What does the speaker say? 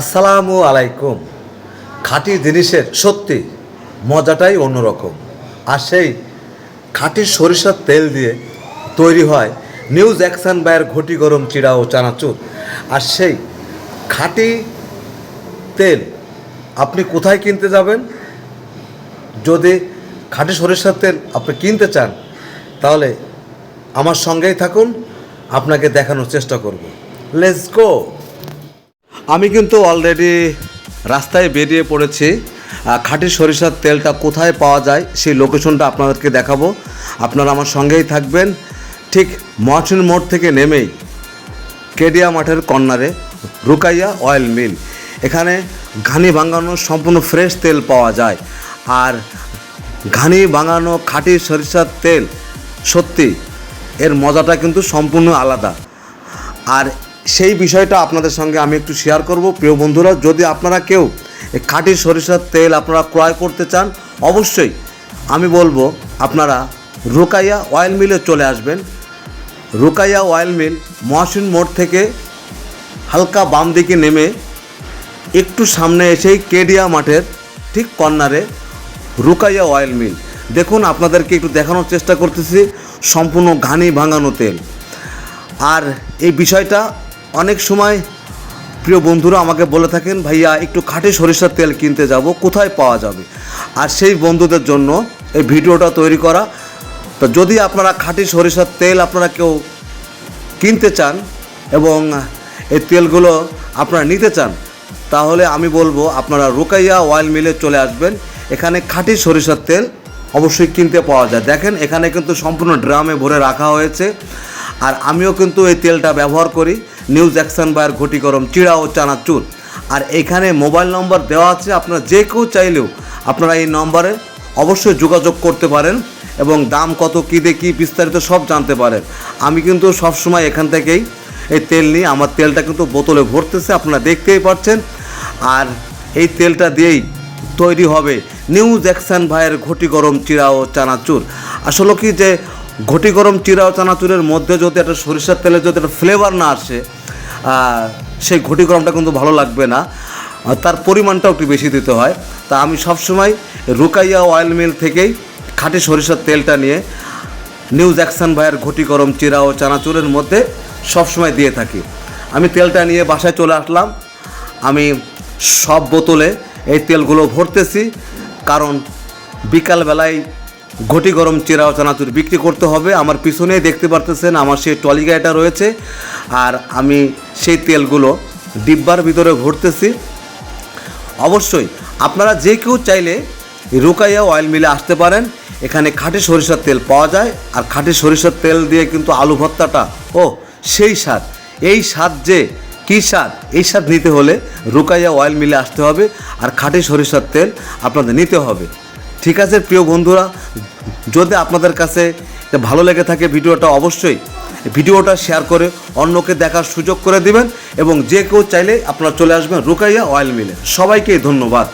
আসসালামু আলাইকুম। খাঁটি জিনিসের সত্যি মজাটাই অন্যরকম। আর সেই খাঁটি সরিষার তেল দিয়ে তৈরি হয় নিউজ অ্যাকশন বায়ের ঘটি গরম চিড়া ও চানাচুর। আর সেই খাঁটি তেল আপনি কোথায় কিনতে যাবেন? যদি খাঁটি সরিষার তেল আপনি কিনতে চান, তাহলে আমার সঙ্গেই থাকুন, আপনাকে দেখানোর চেষ্টা করব। লেটস গো আমি কিন্তু অলরেডি রাস্তায় বেরিয়ে পড়েছি। খাঁটি সরিষার তেলটা কোথায় পাওয়া যায় সেই লোকেশনটা আপনাদেরকে দেখাবো। আপনারা আমার সঙ্গেই থাকবেন। ঠিক মহাসিন মোড় থেকে নেমেই কেডিয়া মাঠের কর্নারে রুকাইয়া অয়েল মিল এখানে ঘানি ভাঙানো সম্পূর্ণ ফ্রেশ তেল পাওয়া যায়। আর ঘানি ভাঙানো খাঁটি সরিষার তেল সত্যি এর মজাটা কিন্তু সম্পূর্ণ আলাদা। আর সেই বিষয়টা আপনাদের সঙ্গে আমি একটু শেয়ার করব। প্রিয় বন্ধুরা, যদি আপনারা কেউ খাঁটি সরিষার তেল আপনারা ক্রয় করতে চান, অবশ্যই আমি বলব আপনারা রুকাইয়া অয়েল মিলে চলে আসবেন। রুকাইয়া অয়েল মিল মহাসিন মোড় থেকে হালকা বাম দিকে নেমে একটু সামনে এসেই কেডিয়া মাঠের ঠিক কর্নারে রুকাইয়া অয়েল মিল দেখুন, আপনাদেরকে একটু দেখানোর চেষ্টা করতেছি, সম্পূর্ণ ঘানি ভাঙানো তেল। আর এই বিষয়টা অনেক সময় প্রিয় বন্ধুরা আমাকে বলে থাকেন, ভাইয়া, একটু খাঁটি সরিষার তেল কিনতে যাব, কোথায় পাওয়া যাবে? আর সেই বন্ধুদের জন্য এই ভিডিওটা তৈরি করা। তো যদি আপনারা খাঁটি সরিষার তেল আপনারা কেউ কিনতে চান এবং এই তেলগুলো আপনারা নিতে চান, তাহলে আমি বলব আপনারা রুকাইয়া অয়েল মিলে চলে আসবেন। এখানে খাঁটি সরিষার তেল অবশ্যই কিনতে পাওয়া যায়। দেখেন, এখানে কিন্তু সম্পূর্ণ ড্রামে ভরে রাখা হয়েছে। আর আমিও কিন্তু এই তেলটা ব্যবহার করি। নিউজ অ্যাকশন বায়ের ঘটি গরম চিড়া ও চানাচুর আর এখানে মোবাইল নম্বর দেওয়া আছে, আপনারা যে কেউ চাইলেও আপনারা এই নম্বরে অবশ্যই যোগাযোগ করতে পারেন এবং দাম কত, কী দিয়ে কী বিস্তারিত সব জানতে পারেন। আমি কিন্তু সবসময় এখান থেকেই এই তেল নিই, আমার তেলটা কিন্তু বোতলে ভরতেছে, আপনারা দেখতেই পাচ্ছেন। আর এই তেলটা দিয়েই তৈরি হবে নিউজ অ্যাকশন ভাইয়ের ঘটি গরম চিড়া ও চানাচুর আসলে কি যে ঘটি গরম চিড়া ও চানাচুরের মধ্যে যদি একটা সরিষার তেলের যদি একটা ফ্লেভার না আসে সেই ঘটি গরমটা কিন্তু ভালো লাগবে না। তার পরিমাণটাও একটু বেশি দিতে হয়। তা আমি সবসময় রুকাইয়া অয়েল মিল থেকেই খাঁটি সরিষার তেলটা নিয়ে নিউজ অ্যাকশন ভাইয়ের ঘটি গরম চিরা ও চানাচুরের মধ্যে সবসময় দিয়ে থাকি। আমি তেলটা নিয়ে বাসায় চলে আসলাম। আমি সব বোতলে এই তেলগুলো ভরতেছি। কারণ বিকালবেলায় ঘটি গরম চিরা ও চানাচুর বিক্রি করতে হবে। আমার পিছনেই দেখতে পারতেছেন আমার সেই ট্রলি গাড়িটা রয়েছে। আর আমি সেই তেলগুলো ডিব্বার ভিতরে ভরতেছি অবশ্যই আপনারা যে কেউ চাইলে রুকাইয়া অয়েল মিলে আসতে পারেন। এখানে খাঁটি সরিষার তেল পাওয়া যায়। আর খাঁটি সরিষার তেল দিয়ে কিন্তু আলু ভর্তাটা ও সেই স্বাদ। এই স্বাদ যে, কী স্বাদ? এই স্বাদ নিতে হলে রুকাইয়া অয়েল মিলে আসতে হবে। আর খাঁটি সরিষার তেল আপনাদের নিতে হবে। ঠিক আছে, প্রিয় বন্ধুরা, যদি আপনাদের কাছে ভালো লেগে থাকে ভিডিওটা অবশ্যই ভিডিওটা শেয়ার করে অন্যকে দেখার সুযোগ করে দিবেন এবং যে কেউ চাইলে আপনারা চলে আসবেন রুকাইয়া অয়েল মিলে। সবাইকে ধন্যবাদ।